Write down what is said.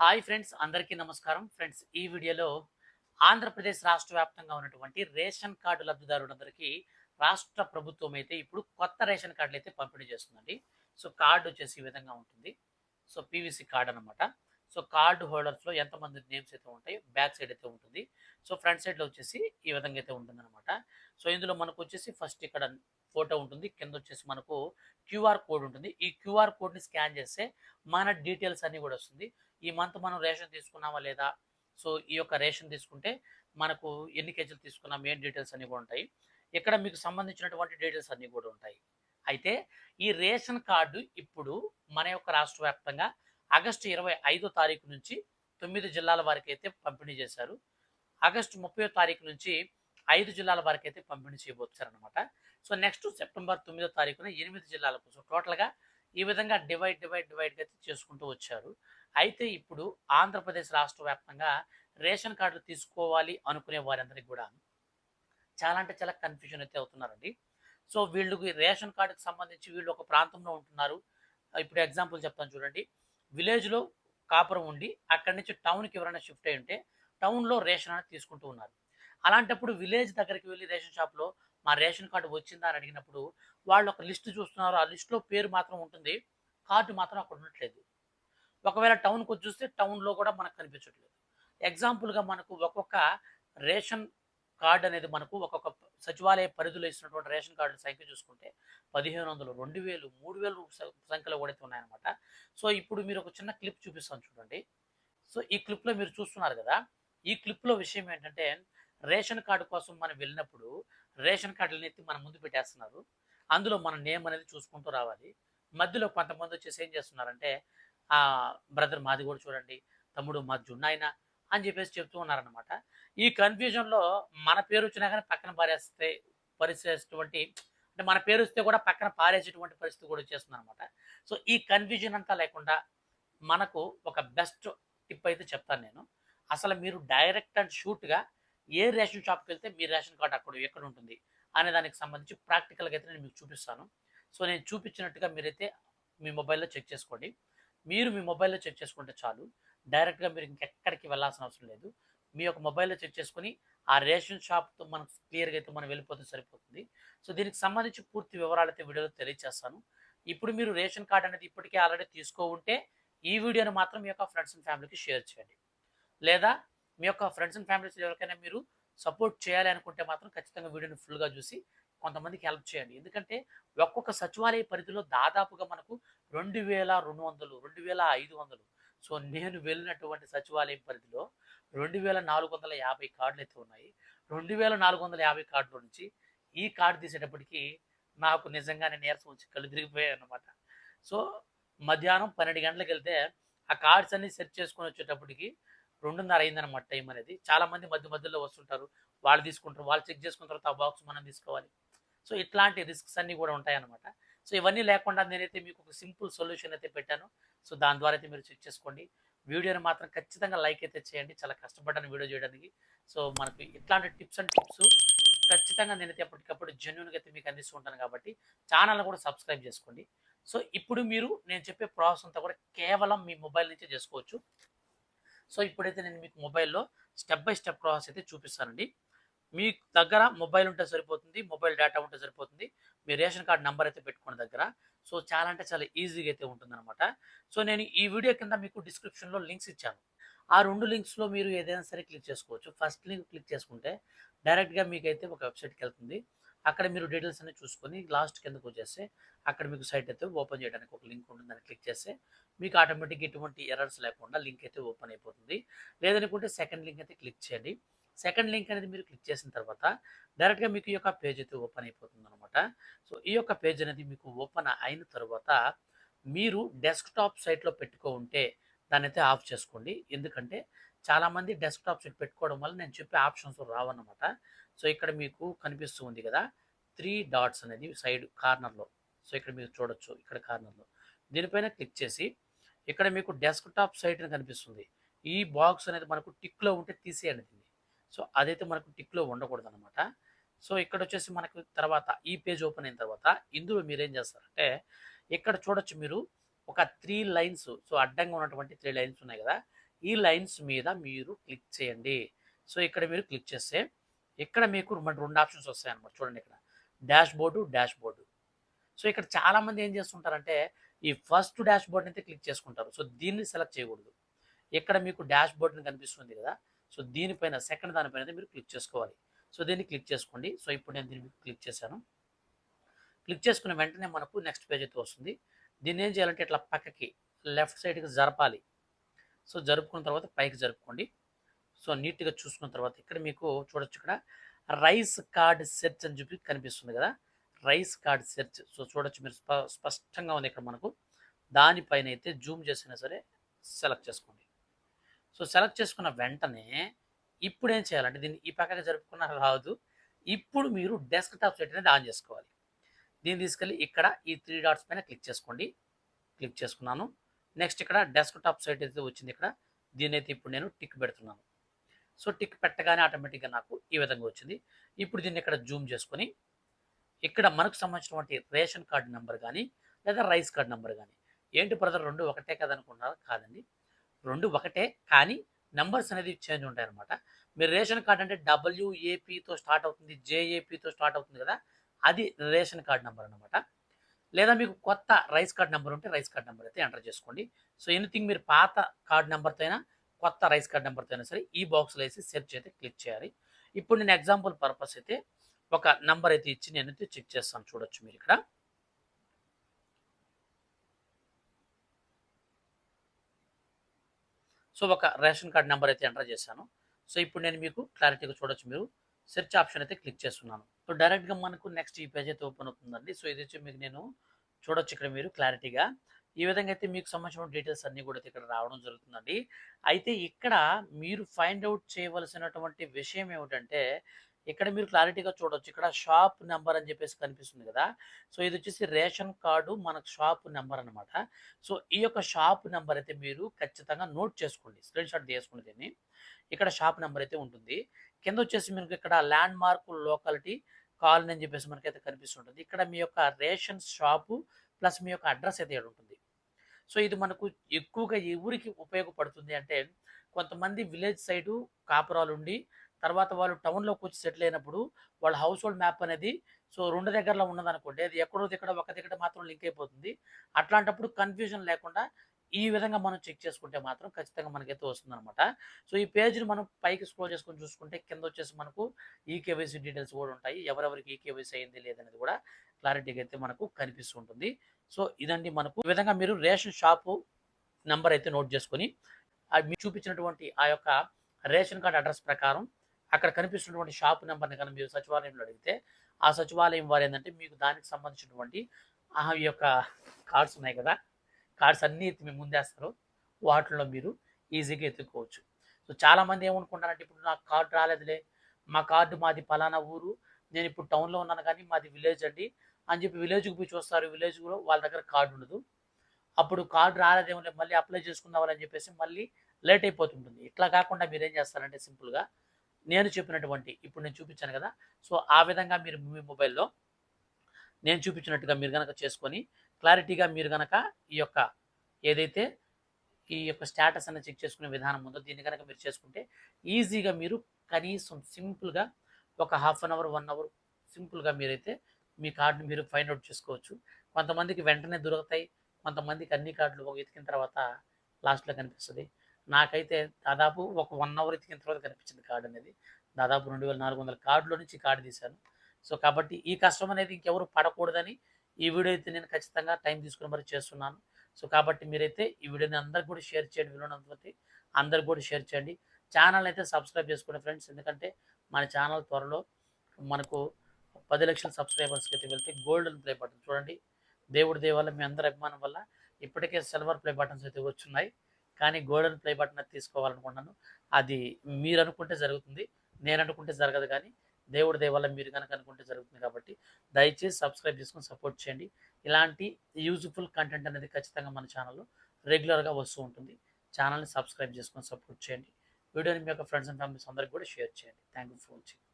Hi friends అందరికీ నమస్కారం. Friends ఈ వీడియోలో ఆంధ్రప్రదేశ్ రాష్ట్ర వ్యాప్తంగా ఉన్నటువంటి రేషన్ కార్డు లబ్ధిదారులందరికీ రాష్ట్ర ప్రభుత్వం అయితే ఇప్పుడు కొత్త రేషన్ కార్డులు అయితే పంపిణీ చేస్తుందండి. సో కార్డు వచ్చేసి ఈ విధంగా ఉంటుంది. సో పీవీసీ కార్డు అనమాట సో కార్డు హోల్డర్స్లో ఎంతమంది నేమ్స్ అయితే ఉంటాయి బ్యాక్ సైడ్ అయితే ఉంటుంది. సో ఫ్రంట్ సైడ్లో వచ్చేసి ఈ విధంగా అయితే ఉంటుందనమాట సో ఇందులో మనకు వచ్చేసి ఫస్ట్ ఇక్కడ ఫోటో ఉంటుంది. కింద వచ్చేసి మనకు క్యూఆర్ కోడ్ ఉంటుంది. ఈ క్యూఆర్ కోడ్ని స్కాన్ చేస్తే మన డీటెయిల్స్ అన్నీ కూడా వస్తుంది. ఈ మంత్ మనం రేషన్ తీసుకున్నామా లేదా? సో ఈ యొక్క రేషన్ తీసుకుంటే మనకు ఎన్ని కేజీలు తీసుకున్నాం? ఏం డీటెయిల్స్ అన్నీ కూడా ఉంటాయి. ఇక్కడ మీకు సంబంధించినటువంటి డీటెయిల్స్ అన్నీ కూడా ఉంటాయి. అయితే ఈ రేషన్ కార్డు ఇప్పుడు మన యొక్క రాష్ట్ర వ్యాప్తంగా ఆగస్టు ఇరవై ఐదో తారీఖు నుంచి తొమ్మిది జిల్లాల వారికి అయితే పంపిణీ చేశారు. ఆగస్టు ముప్పై తారీఖు నుంచి ఐదు జిల్లాల వారికి అయితే పంపిణీ చేయబోతున్నారనమాట సో నెక్స్ట్ సెప్టెంబర్ తొమ్మిదో తారీఖున ఎనిమిది జిల్లాలకు సో టోటల్గా ఈ విధంగా డివైడ్ డివైడ్ డివైడ్గా అయితే చేసుకుంటూ వచ్చారు. అయితే ఇప్పుడు ఆంధ్రప్రదేశ్ రాష్ట్ర వ్యాప్తంగా రేషన్ కార్డులు తీసుకోవాలి అనుకునే వారందరికీ కూడా చాలా అంటే చాలా కన్ఫ్యూజన్ అయితే అవుతున్నారండి. సో వీళ్ళకి రేషన్ కార్డుకి సంబంధించి వీళ్ళు ఒక ప్రాంతంలో ఉంటున్నారు. ఇప్పుడు ఎగ్జాంపుల్ చెప్తాను చూడండి. విలేజ్లో కాపురం ఉండి అక్కడి నుంచి టౌన్కి ఎవరైనా షిఫ్ట్ అయి ఉంటే టౌన్లో రేషన్ అనేది తీసుకుంటూ ఉన్నారు. అలాంటప్పుడు విలేజ్ దగ్గరికి వెళ్ళి రేషన్ షాప్లో మా రేషన్ కార్డు వచ్చిందా అని అడిగినప్పుడు వాళ్ళు ఒక లిస్ట్ చూస్తున్నారు. ఆ లిస్ట్లో పేరు మాత్రం ఉంటుంది. కార్డు మాత్రం అక్కడ ఉండట్లేదు. ఒకవేళ టౌన్కి వచ్చి చూస్తే టౌన్లో కూడా మనకు కనిపించట్లేదు. ఎగ్జాంపుల్గా మనకు ఒక్కొక్క రేషన్ కార్డు అనేది మనకు ఒక్కొక్క సచివాలయ పరిధిలో ఇస్తున్నటువంటి రేషన్ కార్డు సంఖ్య చూసుకుంటే పదిహేను వందలు రెండు వేలు మూడు వేలు సంఖ్యలో కూడా అయితే ఉన్నాయన్నమాట. సో ఇప్పుడు మీరు ఒక చిన్న క్లిప్ చూపిస్తాను చూడండి. సో ఈ క్లిప్లో మీరు చూస్తున్నారు కదా ఈ క్లిప్లో విషయం ఏంటంటే రేషన్ కార్డు కోసం మనం వెళ్ళినప్పుడు రేషన్ కార్డులని ఎత్తి మన ముందు పెట్టేస్తున్నారు. అందులో మన నేమ్ అనేది చూసుకుంటూ రావాలి. మధ్యలో కొంతమంది వచ్చేసి ఏం చేస్తున్నారంటే ఆ బ్రదర్ మాది కూడా చూడండి తమ్ముడు మాది జున్నాయినా అని చెప్పేసి చెప్తూ ఉన్నారనమాట ఈ కన్ఫ్యూజన్లో మన పేరు వచ్చినా కానీ పక్కన పారేస్తే పరిచేసేటువంటి అంటే మన పేరు వస్తే కూడా పక్కన పారేసేటువంటి పరిస్థితి కూడా వచ్చేస్తుంది అనమాట సో ఈ కన్ఫ్యూజన్ అంతా లేకుండా మనకు ఒక బెస్ట్ టిప్ అయితే చెప్తాను నేను. అసలు మీరు డైరెక్ట్ అండ్ షూట్గా ఏ రేషన్ షాప్కి వెళ్తే మీ రేషన్ కార్డు అక్కడ ఎక్కడ ఉంటుంది అనే దానికి సంబంధించి ప్రాక్టికల్గా అయితే నేను మీకు చూపిస్తాను. సో నేను చూపించినట్టుగా మీరైతే మీ మొబైల్లో చెక్ చేసుకోండి. మీరు మీ మొబైల్లో చెక్ చేసుకుంటే చాలు. డైరెక్ట్గా మీరు ఇంకెక్కడికి వెళ్ళాల్సిన అవసరం లేదు. మీ యొక్క మొబైల్లో చెక్ చేసుకుని ఆ రేషన్ షాప్తో మనకు క్లియర్గా అయితే మనం వెళ్ళిపోతే సరిపోతుంది. సో దీనికి సంబంధించి పూర్తి వివరాలు అయితే వీడియోలో తెలియజేస్తాను ఇప్పుడు మీరు రేషన్ కార్డ్ అనేది ఇప్పటికే ఆల్రెడీ తీసుకో ఉంటే ఈ వీడియోని మాత్రం మీ యొక్క ఫ్రెండ్స్ అండ్ ఫ్యామిలీకి షేర్ చేయండి. లేదా మీ యొక్క ఫ్రెండ్స్ అండ్ ఫ్యామిలీస్ ఎవరికైనా మీరు సపోర్ట్ చేయాలి అనుకుంటే మాత్రం ఖచ్చితంగా వీడియోని ఫుల్గా చూసి కొంతమందికి హెల్ప్ చేయండి. ఎందుకంటే ఒక్కొక్క సచివాలయ పరిధిలో దాదాపుగా మనకు రెండు వేల రెండు వందలు రెండు వేల ఐదు వందలు సో నేను వెళ్ళినటువంటి సచివాలయం పరిధిలో రెండు వేల నాలుగు వందల యాభై కార్డులు అయితే ఉన్నాయి. రెండు వేల నాలుగు వందల యాభై కార్డుల నుంచి ఈ కార్డు తీసేటప్పటికి నాకు నిజంగానే నీరసం వచ్చి కళ్ళు తిరిగిపోయాయి అనమాట సో మధ్యాహ్నం పన్నెండు గంటలకు వెళ్తే ఆ కార్డ్స్ అన్ని సెర్చ్ చేసుకొని వచ్చేటప్పటికి రెండున్నర అయిందనమాట టైం అనేది. చాలామంది మధ్య మధ్యలో వస్తుంటారు. వాళ్ళు తీసుకుంటారు. వాళ్ళు చెక్ చేసుకున్న తర్వాత ఆ బాక్స్ మనం తీసుకోవాలి. సో ఇట్లాంటి రిస్క్స్ అన్నీ కూడా ఉంటాయన్నమాట. సో ఇవన్నీ లేకుండా నేనైతే మీకు ఒక సింపుల్ సొల్యూషన్ అయితే పెట్టాను. సో దాని ద్వారా అయితే మీరు చెక్ చేసుకోండి. వీడియోని మాత్రం ఖచ్చితంగా లైక్ అయితే చేయండి. చాలా కష్టపడ్డాను వీడియో చేయడానికి. సో మనకు ఇట్లాంటి టిప్స్ అండ్ టిప్స్ ఖచ్చితంగా నేనైతే ఎప్పటికప్పుడు జెన్యున్గా అయితే మీకు అందిస్తూ ఉంటాను కాబట్టి ఛానల్ని కూడా సబ్స్క్రైబ్ చేసుకోండి. సో ఇప్పుడు మీరు నేను చెప్పే ప్రాసెస్ అంతా కూడా కేవలం మీ మొబైల్ నుంచే చేసుకోవచ్చు. సో ఇప్పుడైతే నేను మీకు మొబైల్లో స్టెప్ బై స్టెప్ ప్రాసెస్ అయితే చూపిస్తానండి. మీ దగ్గర మొబైల్ ఉంటే సరిపోతుంది మొబైల్ డేటా ఉంటే సరిపోతుంది. మీ రేషన్ కార్డ్ నెంబర్ అయితే పెట్టుకున్న దగ్గర. సో చాలా అంటే చాలా ఈజీగా అయితే ఉంటుందన్నమాట. సో నేను ఈ వీడియో కింద మీకు డిస్క్రిప్షన్లో లింక్స్ ఇచ్చాను. ఆ రెండు లింక్స్లో మీరు ఏదైనా సరే క్లిక్ చేసుకోవచ్చు. ఫస్ట్ లింక్ క్లిక్ చేసుకుంటే డైరెక్ట్గా మీకు అయితే ఒక వెబ్సైట్కి వెళ్తుంది. అక్కడ మీరు డీటెయిల్స్ అన్ని చూసుకొని లాస్ట్ కిందకు వచ్చేస్తే అక్కడ మీకు సైట్ అయితే ఓపెన్ చేయడానికి ఒక లింక్ ఉంటుంది. దాన్ని క్లిక్ చేస్తే మీకు ఆటోమేటిక్ ఎటువంటి ఎర్రర్స్ లేకుండా లింక్ అయితే ఓపెన్ అయిపోతుంది. లేదనుకుంటే సెకండ్ లింక్ అయితే క్లిక్ చేయండి. సెకండ్ లింక్ అనేది మీరు క్లిక్ చేసిన తర్వాత డైరెక్ట్గా మీకు ఈ యొక్క పేజ్ అయితే ఓపెన్ అయిపోతుంది అనమాట సో ఈ యొక్క పేజ్ అనేది మీకు ఓపెన్ అయిన తర్వాత మీరు డెస్క్టాప్ సైట్లో పెట్టుకో ఉంటే దాన్ని అయితే ఆఫ్ చేసుకోండి. ఎందుకంటే చాలామంది డెస్క్టాప్ సైట్ పెట్టుకోవడం వల్ల నేను చెప్పే ఆప్షన్స్ రావన్నమాట. సో ఇక్కడ మీకు కనిపిస్తూ ఉంది కదా త్రీ డాట్స్ అనేది సైడ్ కార్నర్లో. సో ఇక్కడ మీరు చూడొచ్చు ఇక్కడ కార్నర్లో. దీనిపైన క్లిక్ చేసి ఇక్కడ మీకు డెస్క్టాప్ సైట్ అని కనిపిస్తుంది. ఈ బాక్స్ అనేది మనకు టిక్లో ఉంటే తీసేయండి దీన్ని. సో అదైతే మనకు టిక్లో ఉండకూడదు అనమాట సో ఇక్కడ వచ్చేసి మనకు తర్వాత ఈ పేజ్ ఓపెన్ అయిన తర్వాత ఇందులో మీరు ఏం చేస్తారంటే ఇక్కడ చూడొచ్చు మీరు ఒక త్రీ లైన్స్ సో అడ్డంగా ఉన్నటువంటి త్రీ లైన్స్ ఉన్నాయి కదా ఈ లైన్స్ మీద మీరు క్లిక్ చేయండి. సో ఇక్కడ మీరు క్లిక్ చేస్తే ఇక్కడ మీకు రెండు రెండు ఆప్షన్స్ వస్తాయి అనమాట చూడండి ఇక్కడ. Dashboard dashboard so ఇక్కడ చాలామంది ఏం చేస్తుంటారంటే ఈ ఫస్ట్ డాష్ బోర్డ్ని అయితే క్లిక్ చేసుకుంటారు. సో దీన్ని సెలెక్ట్ చేయకూడదు. ఇక్కడ మీకు డాష్ బోర్డ్ని కనిపిస్తుంది కదా సో దీనిపైన సెకండ్ దానిపైన అయితే మీరు క్లిక్ చేసుకోవాలి. సో దీన్ని క్లిక్ చేసుకోండి. సో ఇప్పుడు నేను దీన్ని క్లిక్ చేశాను. క్లిక్ చేసుకున్న వెంటనే మనకు నెక్స్ట్ పేజ్ అయితే వస్తుంది. దీన్ని ఏం చేయాలంటే ఇట్లా పక్కకి లెఫ్ట్ సైడ్కి జరపాలి. సో జరుపుకున్న తర్వాత పైకి జరుపుకోండి. సో నీట్గా చూసుకున్న తర్వాత ఇక్కడ మీకు చూడొచ్చు ఇక్కడ రైస్ కార్డ్ సెర్చ్ అని చెప్పి కనిపిస్తుంది కదా. Rice card search. సో చూడొచ్చు మీరు స్ప స్పష్టంగా ఉంది ఇక్కడ మనకు. దానిపైన అయితే జూమ్ చేసినా సరే సెలెక్ట్ చేసుకోండి. సో సెలెక్ట్ చేసుకున్న వెంటనే ఇప్పుడు ఏం చేయాలంటే దీన్ని ఈ పక్కకి జరుపుకున్న రాదు. ఇప్పుడు మీరు డెస్క్ టాప్ సెట్ అనేది ఆన్ చేసుకోవాలి. దీన్ని తీసుకెళ్ళి ఇక్కడ ఈ త్రీ డాట్స్ పైన క్లిక్ చేసుకోండి. క్లిక్ చేసుకున్నాను. నెక్స్ట్ ఇక్కడ డెస్క్ టాప్ సైట్ అయితే వచ్చింది ఇక్కడ. దీని అయితే ఇప్పుడు నేను టిక్ పెడుతున్నాను. సో టిక్ పెట్టగానే ఆటోమేటిక్గా నాకు ఈ విధంగా వచ్చింది. ఇప్పుడు దీన్ని ఇక్కడ జూమ్ చేసుకొని ఇక్కడ మనకు సంబంధించినటువంటి రేషన్ కార్డు నెంబర్ కానీ లేదా రైస్ కార్డు నెంబర్ కానీ ఏంటి బ్రదర్ రెండు ఒకటే కదా కాదండి. రెండు ఒకటే కానీ నెంబర్స్ అనేది చేంజ్ ఉంటాయి అనమాట మీరు రేషన్ కార్డ్ అంటే డబ్ల్యూఏపీతో స్టార్ట్ అవుతుంది జేఏపీతో స్టార్ట్ అవుతుంది కదా అది రేషన్ కార్డ్ నెంబర్ అనమాట లేదా మీకు కొత్త రైస్ కార్డ్ నెంబర్ ఉంటే రైస్ కార్డ్ నెంబర్ అయితే ఎంటర్ చేసుకోండి. సో ఎనీథింగ్ మీరు పాత కార్డ్ నెంబర్తో అయినా కొత్త రైస్ కార్డ్ నెంబర్తో అయినా సరే ఈ బాక్స్లో వేసి సెర్చ్ అయితే క్లిక్ చేయాలి. ఇప్పుడు నేను ఎగ్జాంపుల్ పర్పస్ అయితే ఒక నెంబర్ అయితే ఇచ్చి నేను అయితే చెక్ చేస్తాను చూడొచ్చు మీరు ఇక్కడ సో ఒక రేషన్ కార్డ్ నెంబర్ అయితే ఎంటర్ చేశాను. సో ఇప్పుడు నేను మీకు క్లారిటీగా చూడొచ్చు మీరు. సెర్చ్ ఆప్షన్ అయితే క్లిక్ చేస్తున్నాను. సో డైరెక్ట్గా మనకు నెక్స్ట్ ఈ పేజ్ అయితే ఓపెన్ అవుతుందండి. సో ఇది వచ్చి మీకు నేను చూడొచ్చు ఇక్కడ మీరు క్లారిటీగా. ఈ విధంగా అయితే మీకు సంబంధించిన డీటెయిల్స్ అన్నీ కూడా ఇక్కడ రావడం జరుగుతుందండి. అయితే ఇక్కడ మీరు ఫైండ్ అవుట్ చేయవలసినటువంటి విషయం ఏమిటంటే ఇక్కడ మీరు క్లారిటీగా చూడొచ్చు. ఇక్కడ షాప్ నెంబర్ అని చెప్పేసి కనిపిస్తుంది కదా. సో ఇది వచ్చేసి రేషన్ కార్డు మనకు షాప్ నెంబర్ అనమాట సో ఈ యొక్క షాప్ నెంబర్ అయితే మీరు ఖచ్చితంగా నోట్ చేసుకోండి. స్క్రీన్ షాట్ తీసుకోండి దీన్ని. ఇక్కడ షాప్ నెంబర్ అయితే ఉంటుంది. కింద వచ్చేసి మీకు ఇక్కడ ల్యాండ్ మార్క్ లోకాలిటీ కాలనీ అని చెప్పేసి మనకైతే కనిపిస్తుంటుంది. ఇక్కడ మీ యొక్క రేషన్ షాపు ప్లస్ మీ యొక్క అడ్రస్ అయితే ఉంటుంది. సో ఇది మనకు ఎక్కువగా ఎవరికి ఉపయోగపడుతుంది అంటే కొంతమంది విలేజ్ సైడు కాపురాలు ఉండి తర్వాత వాళ్ళు టౌన్లోకి వచ్చి సెటిల్ అయినప్పుడు వాళ్ళ హౌస్ హోల్డ్ మ్యాప్ అనేది సో రెండు దగ్గరలో ఉన్నదనుకోండి. అది ఎక్కడో ఇక్కడ ఒక దగ్గర మాత్రం లింక్ అయిపోతుంది. అట్లాంటప్పుడు కన్ఫ్యూజన్ లేకుండా ఈ విధంగా మనం చెక్ చేసుకుంటే మాత్రం ఖచ్చితంగా మనకైతే వస్తుందన్నమాట. సో ఈ పేజ్ని మనం పైకి స్క్రోల్ చేసుకొని చూసుకుంటే కింద వచ్చేసి మనకు ఈ కేవైసీ డీటెయిల్స్ కూడా ఉంటాయి. ఎవరెవరికి ఈ కేవైసీ అయింది లేదనేది కూడా క్లారిటీగా అయితే మనకు కనిపిస్తుంటుంది సో ఇదండి మనకు ఈ విధంగా మీరు రేషన్ షాపు నెంబర్ అయితే నోట్ చేసుకొని చూపించినటువంటి ఆ యొక్క రేషన్ కార్డ్ అడ్రస్ ప్రకారం అక్కడ కనిపిస్తున్నటువంటి షాప్ నెంబర్ని కనుక మీరు సచివాలయంలో అడిగితే ఆ సచివాలయం వారు ఏంటంటే మీకు దానికి సంబంధించినటువంటి ఆ యొక్క కార్డ్స్ ఉన్నాయి కదా కార్డ్స్ అన్నీ ఎత్తి మేము ముందేస్తారు. వాటిల్లో మీరు ఈజీగా ఎత్తుకోవచ్చు. సో చాలామంది ఏమనుకుంటారంటే ఇప్పుడు నాకు కార్డు రాలేదులే మా కార్డు మాది పలానా ఊరు నేను ఇప్పుడు టౌన్లో ఉన్నాను కానీ మాది విలేజ్ అండి అని చెప్పి విలేజ్కి పోయి చూస్తారు. విలేజ్లో వాళ్ళ దగ్గర కార్డు ఉండదు. అప్పుడు కార్డు రాలేదేమో లేదు, మళ్ళీ అప్లై చేసుకుందామని చెప్పేసి మళ్ళీ లేట్ అయిపోతుంటుంది. ఇట్లా కాకుండా మీరు ఏం చేస్తారంటే సింపుల్గా నేను చెప్పినటువంటి ఇప్పుడు నేను చూపించాను కదా సో ఆ విధంగా మీరు మీ మొబైల్లో నేను చూపించినట్టుగా మీరు కనుక చేసుకొని క్లారిటీగా మీరు కనుక ఈ యొక్క ఏదైతే ఈ యొక్క స్టేటస్ అనేది చెక్ చేసుకునే విధానం ఉందో దీన్ని కనుక మీరు చేసుకుంటే ఈజీగా మీరు కనీసం సింపుల్గా ఒక half an hour one hour సింపుల్గా మీరైతే మీ కార్డుని మీరు ఫైండ్ అవుట్ చేసుకోవచ్చు. కొంతమందికి వెంటనే దొరుకుతాయి కొంతమందికి అన్ని కార్డులు ఒక వెతికిన తర్వాత లాస్ట్లో కనిపిస్తుంది. నాకైతే దాదాపు ఒక వన్ అవర్ ఎతికిన తర్వాత కనిపించింది కార్డు అనేది. దాదాపు రెండు వేల నాలుగు వందల కార్డులో నుంచి కార్డు తీశాను. సో కాబట్టి ఈ కష్టం అనేది ఇంకెవరు పడకూడదని ఈ వీడియో అయితే నేను ఖచ్చితంగా టైం తీసుకుని మరి చేస్తున్నాను. సో కాబట్టి మీరైతే ఈ వీడియోని అందరికి కూడా షేర్ చేయండి వినోదంతో అందరికి కూడా షేర్ చేయండి. ఛానల్ అయితే సబ్స్క్రైబ్ చేసుకోండి ఫ్రెండ్స్ ఎందుకంటే మన ఛానల్ త్వరలో మనకు పది లక్షల సబ్స్క్రైబర్స్కి అయితే వెళ్తే గోల్డెన్ ప్లే బటన్ చూడండి. దేవుడి దేవాల మీ అందరి అభిమానం వల్ల ఇప్పటికే సిల్వర్ ప్లే బటన్స్ అయితే వచ్చున్నాయి. కానీ గోల్డెన్ ప్లే బటన్ అది తీసుకోవాలనుకున్నాను అది మీరు అనుకుంటే జరుగుతుంది నేను అనుకుంటే జరగదు కానీ దేవుడి దేవాల మీరు కనుక అనుకుంటే జరుగుతుంది కాబట్టి దయచేసి సబ్స్క్రైబ్ చేసుకొని సపోర్ట్ చేయండి. ఇలాంటి యూజ్ఫుల్ కంటెంట్ అనేది ఖచ్చితంగా మన ఛానల్లో రెగ్యులర్గా వస్తూ ఉంటుంది. ఛానల్ని సబ్స్క్రైబ్ చేసుకొని సపోర్ట్ చేయండి. వీడియోని మీ యొక్క ఫ్రెండ్స్ అండ్ ఫ్యామిలీస్ అందరికి కూడా షేర్ చేయండి. Thank you for watching.